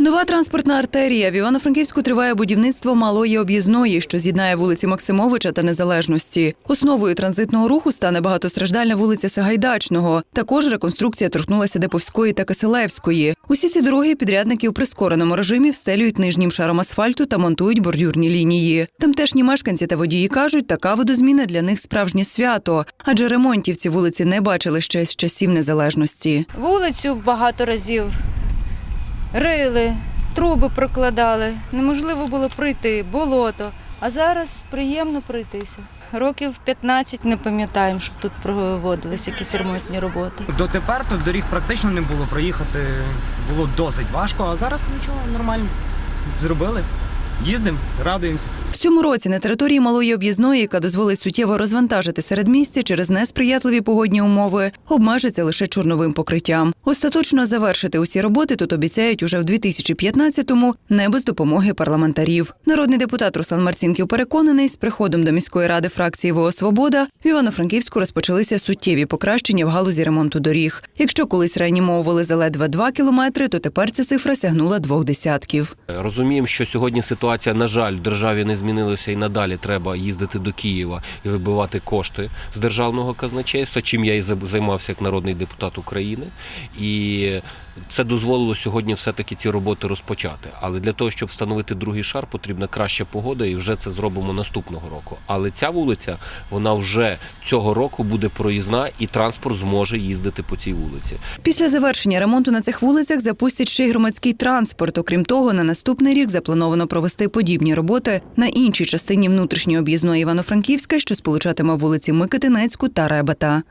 Нова транспортна артерія в Івано-Франківську триває будівництво малої об'їзної, що з'єднає вулиці Максимовича та Незалежності. Основою транзитного руху стане багатостраждальна вулиця Сагайдачного. Також реконструкція торкнулася Деповської та Киселевської. Усі ці дороги підрядники у прискореному режимі встелюють нижнім шаром асфальту та монтують бордюрні лінії. Тамтешні мешканці та водії кажуть, така водозміна для них справжнє свято, адже ремонтів ці вулиці не бачили ще з часів незалежності. Вулицю багато разів рили, труби прокладали. Неможливо було пройти, болото. А зараз приємно пройтися. Років 15 не пам'ятаємо, щоб тут проводились якісь ремонтні роботи. Дотепер тут доріг практично не було. Проїхати було досить важко, а зараз нічого нормально. Зробили. Їздимо, радуємося. В цьому році на території малої об'їзної, яка дозволить суттєво розвантажити середмістя через несприятливі погодні умови, обмежиться лише чорновим покриттям. Остаточно завершити усі роботи тут обіцяють уже в 2015-му, не без допомоги парламентарів. Народний депутат Руслан Марцінків переконаний, з приходом до міської ради фракції ВО Свобода в Івано-Франківську розпочалися суттєві покращення в галузі ремонту доріг. Якщо колись реанімовували за ледве 2 кілометри, то тепер ця цифра сягнула двох десятків. Розуміємо, що сьогодні ситуація, на жаль, в державі не змінилася і надалі треба їздити до Києва і вибивати кошти з державного казначейства, чим я і займався як народний депутат України. І це дозволило сьогодні все-таки ці роботи розпочати. Але для того, щоб встановити другий шар, потрібна краща погода, і вже це зробимо наступного року. Але ця вулиця, вона вже цього року буде проїзна, і транспорт зможе їздити по цій вулиці. Після завершення ремонту на цих вулицях запустять ще й громадський транспорт. Окрім того, на наступний рік заплановано провести подібні роботи на іншій частині внутрішньої об'їзної Івано-Франківська, що сполучатиме вулиці Микитинецьку та Ребета.